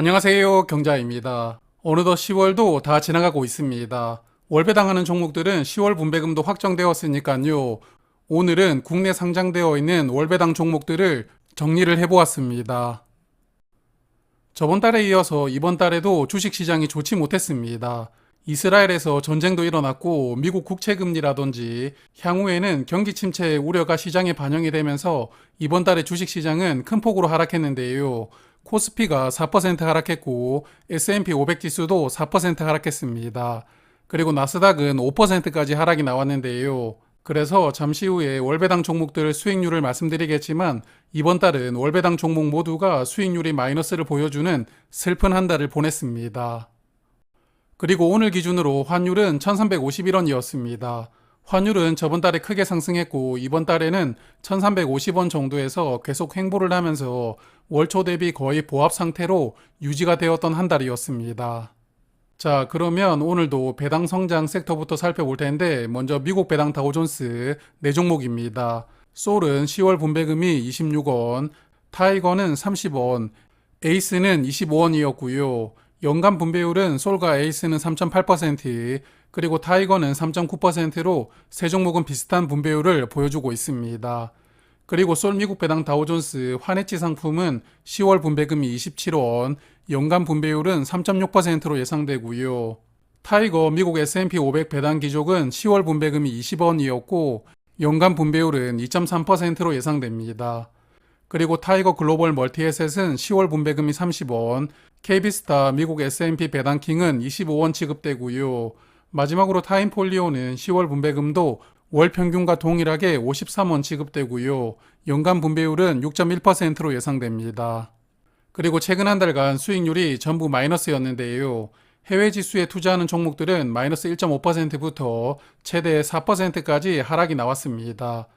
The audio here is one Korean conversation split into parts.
안녕하세요. 경자입니다. 어느덧 10월도 다 지나가고 있습니다. 월배당하는 종목들은 10월 분배금도 확정되었으니까요. 오늘은 국내 상장되어 있는 월배당 종목들을 정리를 해보았습니다. 저번 달에 이어서 이번 달에도 주식시장이 좋지 못했습니다. 이스라엘에서 전쟁도 일어났고 미국 국채금리라든지 향후에는 경기 침체의 우려가 시장에 반영이 되면서 이번 달에 주식시장은 큰 폭으로 하락했는데요. 코스피가 4% 하락했고 S&P 500 지수도 4% 하락했습니다. 그리고 나스닥은 5%까지 하락이 나왔는데요. 그래서 잠시 후에 월배당 종목들 수익률을 말씀드리겠지만 이번 달은 월배당 종목 모두가 수익률이 마이너스를 보여주는 슬픈 한 달을 보냈습니다. 그리고 오늘 기준으로 환율은 1351원이었습니다. 환율은 저번 달에 크게 상승했고 이번 달에는 1350원 정도에서 계속 횡보를 하면서 월초 대비 거의 보합 상태로 유지가 되었던 한 달이었습니다. 자, 그러면 오늘도 배당 성장 섹터부터 살펴볼 텐데 먼저 미국 배당 다우존스 네 종목입니다. 솔은 10월 분배금이 26원, 타이거는 30원, 에이스는 25원이었고요. 연간 분배율은 솔과 에이스는 3.8%, 그리고 타이거는 3.9%로 세 종목은 비슷한 분배율을 보여주고 있습니다. 그리고 솔 미국 배당 다우존스 환해치 상품은 10월 분배금이 27원, 연간 분배율은 3.6%로 예상되고요. 타이거 미국 S&P 500 배당 기족은 10월 분배금이 20원이었고 연간 분배율은 2.3%로 예상됩니다. 그리고 타이거 글로벌 멀티에셋은 10월 분배금이 30원, KB스타 미국 S&P 배당킹은 25원 지급되고요. 마지막으로 타임폴리오는 10월 분배금도 월 평균과 동일하게 53원 지급되고요. 연간 분배율은 6.1%로 예상됩니다. 그리고 최근 한 달간 수익률이 전부 마이너스였는데요. 해외 지수에 투자하는 종목들은 마이너스 1.5%부터 최대 4%까지 하락이 나왔습니다.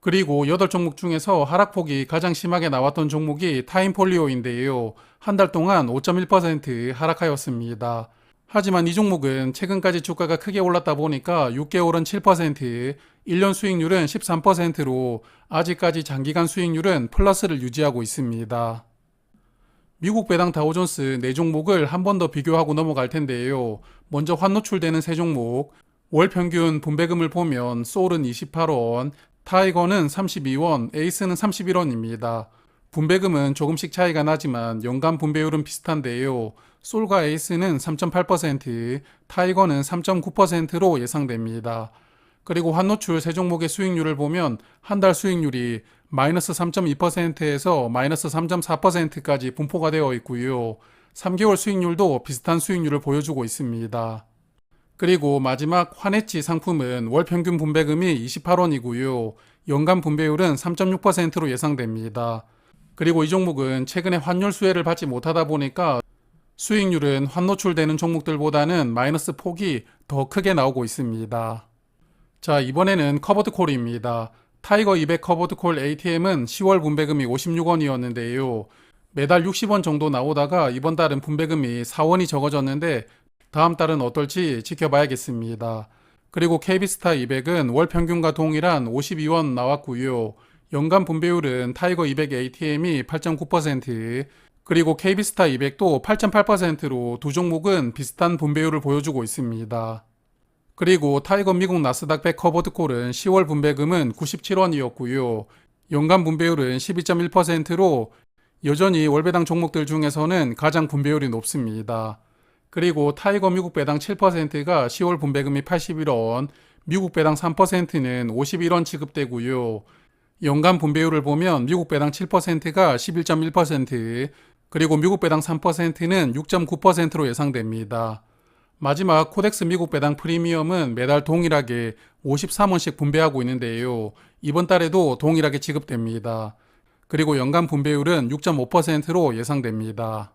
그리고 8종목 중에서 하락폭이 가장 심하게 나왔던 종목이 타임폴리오인데요. 한 달 동안 5.1% 하락하였습니다. 하지만 이 종목은 최근까지 주가가 크게 올랐다 보니까 6개월은 7%, 1년 수익률은 13%로 아직까지 장기간 수익률은 플러스를 유지하고 있습니다. 미국 배당 다우존스 4종목을 한 번 더 비교하고 넘어갈 텐데요. 먼저 환노출되는 세 종목, 월 평균 분배금을 보면 소울은 28원, 타이거는 32원, 에이스는 31원입니다. 분배금은 조금씩 차이가 나지만 연간 분배율은 비슷한데요. 솔과 에이스는 3.8%, 타이거는 3.9%로 예상됩니다. 그리고 환노출 세 종목의 수익률을 보면 한 달 수익률이 마이너스 3.2%에서 마이너스 3.4%까지 분포가 되어 있고요. 3개월 수익률도 비슷한 수익률을 보여주고 있습니다. 그리고 마지막 환해치 상품은 월 평균 분배금이 28원이고요. 연간 분배율은 3.6%로 예상됩니다. 그리고 이 종목은 최근에 환율 수혜를 받지 못하다 보니까 수익률은 환노출되는 종목들보다는 마이너스 폭이 더 크게 나오고 있습니다. 자, 이번에는 커버드 콜입니다. 타이거 200 커버드 콜 ATM은 10월 분배금이 56원이었는데요. 매달 60원 정도 나오다가 이번 달은 분배금이 4원이 적어졌는데 다음 달은 어떨지 지켜봐야겠습니다. 그리고 KB스타 200은 월 평균과 동일한 52원 나왔고요. 연간 분배율은 타이거 200 ATM이 8.9%, 그리고 KB스타 200도 8.8%로 두 종목은 비슷한 분배율을 보여주고 있습니다. 그리고 타이거 미국 나스닥 100 커버드 콜은 10월 분배금은 97원이었고요. 연간 분배율은 12.1%로 여전히 월배당 종목들 중에서는 가장 분배율이 높습니다. 그리고 타이거 미국 배당 7%가 10월 분배금이 81원, 미국 배당 3%는 51원 지급되고요. 연간 분배율을 보면 미국 배당 7%가 11.1%, 그리고 미국 배당 3%는 6.9%로 예상됩니다. 마지막 코덱스 미국 배당 프리미엄은 매달 동일하게 53원씩 분배하고 있는데요. 이번 달에도 동일하게 지급됩니다. 그리고 연간 분배율은 6.5%로 예상됩니다.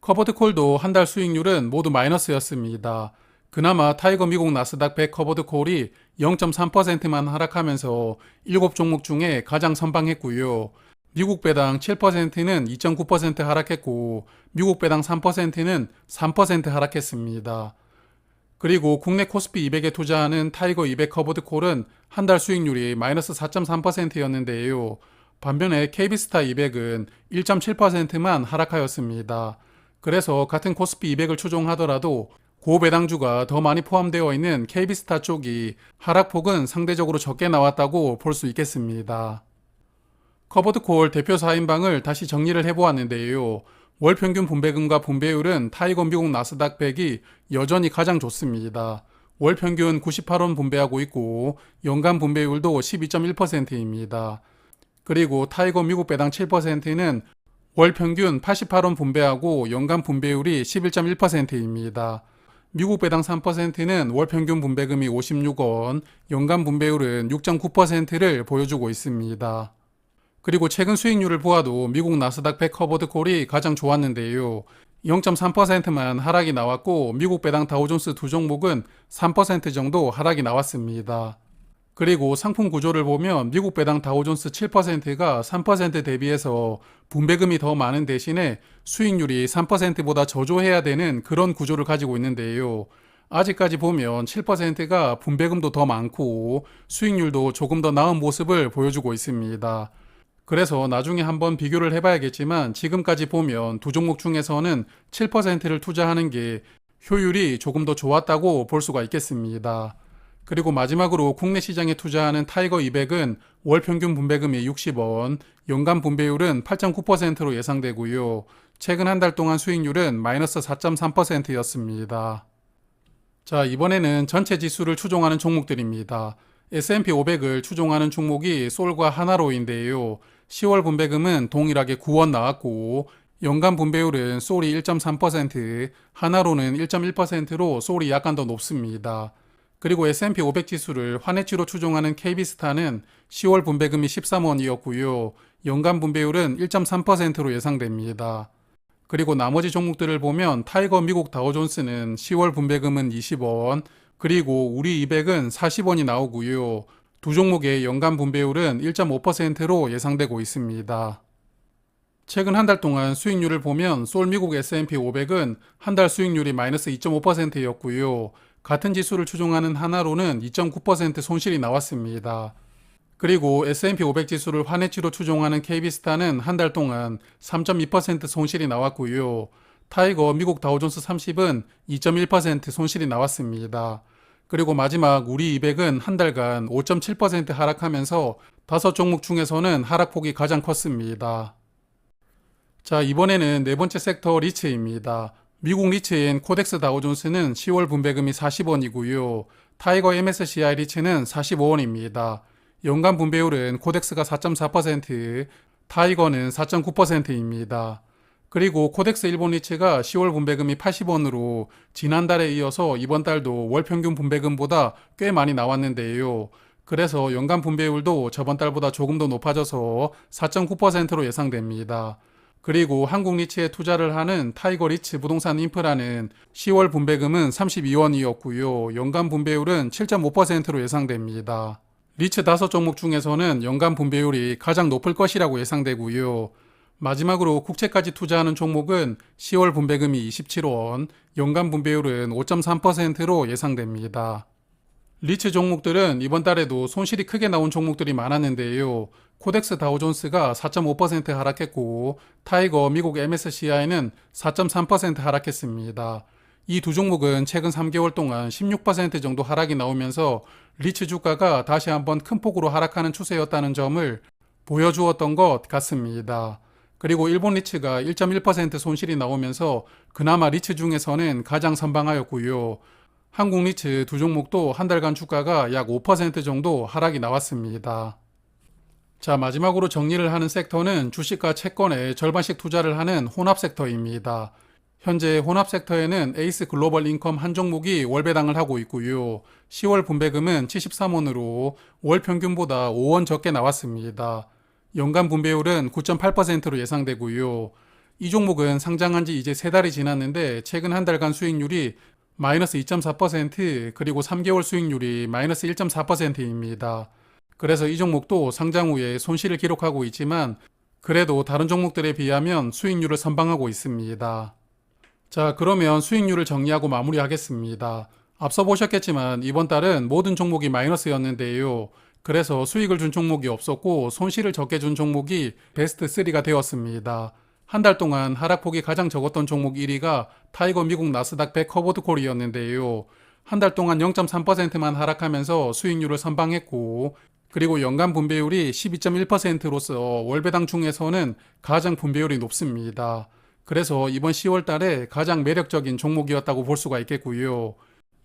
커버드 콜도 한 달 수익률은 모두 마이너스였습니다. 그나마 타이거 미국 나스닥 100 커버드 콜이 0.3%만 하락하면서 7종목 중에 가장 선방했고요. 미국 배당 7%는 2.9% 하락했고 미국 배당 3%는 3% 하락했습니다. 그리고 국내 코스피 200에 투자하는 타이거 200 커버드 콜은 한 달 수익률이 마이너스 4.3%였는데요. 반면에 KB스타 200은 1.7%만 하락하였습니다. 그래서 같은 코스피 200을 추종하더라도 고배당주가 더 많이 포함되어 있는 KB스타 쪽이 하락폭은 상대적으로 적게 나왔다고 볼 수 있겠습니다. 커버드콜 대표 4인방을 다시 정리를 해보았는데요. 월 평균 분배금과 분배율은 타이거 미국 나스닥 100이 여전히 가장 좋습니다. 월 평균 98원 분배하고 있고 연간 분배율도 12.1%입니다. 그리고 타이거 미국 배당 7%는 월 평균 88원 분배하고 연간 분배율이 11.1%입니다. 미국 배당 3%는 월 평균 분배금이 56원, 연간 분배율은 6.9%를 보여주고 있습니다. 그리고 최근 수익률을 보아도 미국 나스닥 100 커버드 콜이 가장 좋았는데요. 0.3%만 하락이 나왔고 미국 배당 다우존스 두 종목은 3% 정도 하락이 나왔습니다. 그리고 상품 구조를 보면 미국 배당 다우존스 7%가 3% 대비해서 분배금이 더 많은 대신에 수익률이 3%보다 저조해야 되는 그런 구조를 가지고 있는데요. 아직까지 보면 7%가 분배금도 더 많고 수익률도 조금 더 나은 모습을 보여주고 있습니다. 그래서 나중에 한번 비교를 해봐야겠지만 지금까지 보면 두 종목 중에서는 7%를 투자하는 게 효율이 조금 더 좋았다고 볼 수가 있겠습니다. 그리고 마지막으로 국내 시장에 투자하는 타이거 200은 월 평균 분배금이 60원, 연간 분배율은 8.9%로 예상되고요. 최근 한 달 동안 수익률은 마이너스 4.3%였습니다. 자, 이번에는 전체 지수를 추종하는 종목들입니다. S&P 500을 추종하는 종목이 솔과 하나로인데요. 10월 분배금은 동일하게 9원 나왔고 연간 분배율은 솔이 1.3%, 하나로는 1.1%로 솔이 약간 더 높습니다. 그리고 S&P 500 지수를 환해치로 추종하는 KB스타는 10월 분배금이 13원이었고요. 연간 분배율은 1.3%로 예상됩니다. 그리고 나머지 종목들을 보면 타이거 미국 다우존스는 10월 분배금은 20원, 그리고 우리 200은 40원이 나오고요. 두 종목의 연간 분배율은 1.5%로 예상되고 있습니다. 최근 한 달 동안 수익률을 보면 솔 미국 S&P 500은 한 달 수익률이 마이너스 2.5%였고요. 같은 지수를 추종하는 하나로는 2.9% 손실이 나왔습니다. 그리고 S&P 500 지수를 환해치로 추종하는 KB스타는 한 달 동안 3.2% 손실이 나왔고요. 타이거 미국 다우존스 30은 2.1% 손실이 나왔습니다. 그리고 마지막 우리 200은 한 달간 5.7% 하락하면서 다섯 종목 중에서는 하락폭이 가장 컸습니다. 자, 이번에는 네 번째 섹터 리츠입니다. 미국 리츠인 코덱스 다우존스는 10월 분배금이 40원이고요. 타이거 MSCI 리츠는 45원입니다. 연간 분배율은 코덱스가 4.4%, 타이거는 4.9%입니다. 그리고 코덱스 일본 리츠가 10월 분배금이 80원으로 지난달에 이어서 이번 달도 월 평균 분배금보다 꽤 많이 나왔는데요. 그래서 연간 분배율도 저번 달보다 조금 더 높아져서 4.9%로 예상됩니다. 그리고 한국 리츠에 투자를 하는 타이거 리츠 부동산 인프라는 10월 분배금은 32원이었고요. 연간 분배율은 7.5%로 예상됩니다. 리츠 다섯 종목 중에서는 연간 분배율이 가장 높을 것이라고 예상되고요. 마지막으로 국채까지 투자하는 종목은 10월 분배금이 27원, 연간 분배율은 5.3%로 예상됩니다. 리츠 종목들은 이번 달에도 손실이 크게 나온 종목들이 많았는데요. 코덱스 다우존스가 4.5% 하락했고 타이거 미국 MSCI는 4.3% 하락했습니다. 이 두 종목은 최근 3개월 동안 16% 정도 하락이 나오면서 리츠 주가가 다시 한번 큰 폭으로 하락하는 추세였다는 점을 보여주었던 것 같습니다. 그리고 일본 리츠가 1.1% 손실이 나오면서 그나마 리츠 중에서는 가장 선방하였고요. 한국 리츠 두 종목도 한 달간 주가가 약 5% 정도 하락이 나왔습니다. 자, 마지막으로 정리를 하는 섹터는 주식과 채권에 절반씩 투자를 하는 혼합 섹터입니다. 현재 혼합 섹터에는 에이스 글로벌 인컴 한 종목이 월배당을 하고 있고요. 10월 분배금은 73원으로 월 평균보다 5원 적게 나왔습니다. 연간 분배율은 9.8%로 예상되고요. 이 종목은 상장한 지 이제 세 달이 지났는데 최근 한 달간 수익률이 마이너스 2.4% 그리고 3개월 수익률이 마이너스 1.4%입니다. 그래서 이 종목도 상장 후에 손실을 기록하고 있지만 그래도 다른 종목들에 비하면 수익률을 선방하고 있습니다. 자, 그러면 수익률을 정리하고 마무리하겠습니다. 앞서 보셨겠지만 이번 달은 모든 종목이 마이너스였는데요. 그래서 수익을 준 종목이 없었고 손실을 적게 준 종목이 베스트 3가 되었습니다. 한 달 동안 하락폭이 가장 적었던 종목 1위가 타이거 미국 나스닥 100 커버드콜이었는데요. 한 달 동안 0.3%만 하락하면서 수익률을 선방했고 그리고 연간 분배율이 12.1%로서 월배당 중에서는 가장 분배율이 높습니다. 그래서 이번 10월 달에 가장 매력적인 종목이었다고 볼 수가 있겠고요.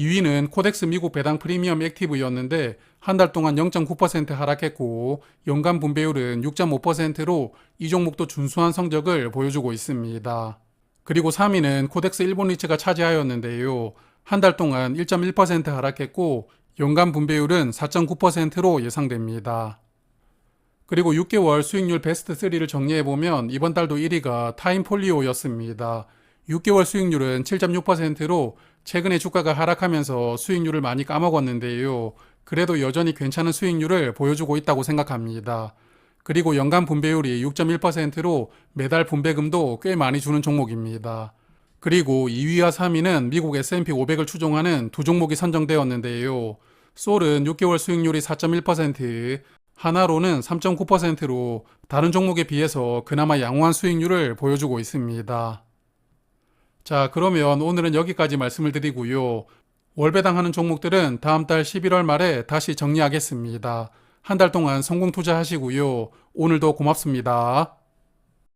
2위는 코덱스 미국 배당 프리미엄 액티브였는데 한 달 동안 0.9% 하락했고 연간 분배율은 6.5%로 이 종목도 준수한 성적을 보여주고 있습니다. 그리고 3위는 코덱스 일본 리츠가 차지하였는데요. 한 달 동안 1.1% 하락했고 연간 분배율은 4.9%로 예상됩니다. 그리고 6개월 수익률 베스트 3를 정리해보면 이번 달도 1위가 타임폴리오였습니다. 6개월 수익률은 7.6%로 최근에 주가가 하락하면서 수익률을 많이 까먹었는데요. 그래도 여전히 괜찮은 수익률을 보여주고 있다고 생각합니다. 그리고 연간 분배율이 6.1%로 매달 분배금도 꽤 많이 주는 종목입니다. 그리고 2위와 3위는 미국 S&P 500을 추종하는 두 종목이 선정되었는데요. 솔은 6개월 수익률이 4.1%, 하나로는 3.9%로 다른 종목에 비해서 그나마 양호한 수익률을 보여주고 있습니다. 자, 그러면 오늘은 여기까지 말씀을 드리고요. 월배당 하는 종목들은 다음 달 11월 말에 다시 정리하겠습니다. 한 달 동안 성공 투자하시고요. 오늘도 고맙습니다.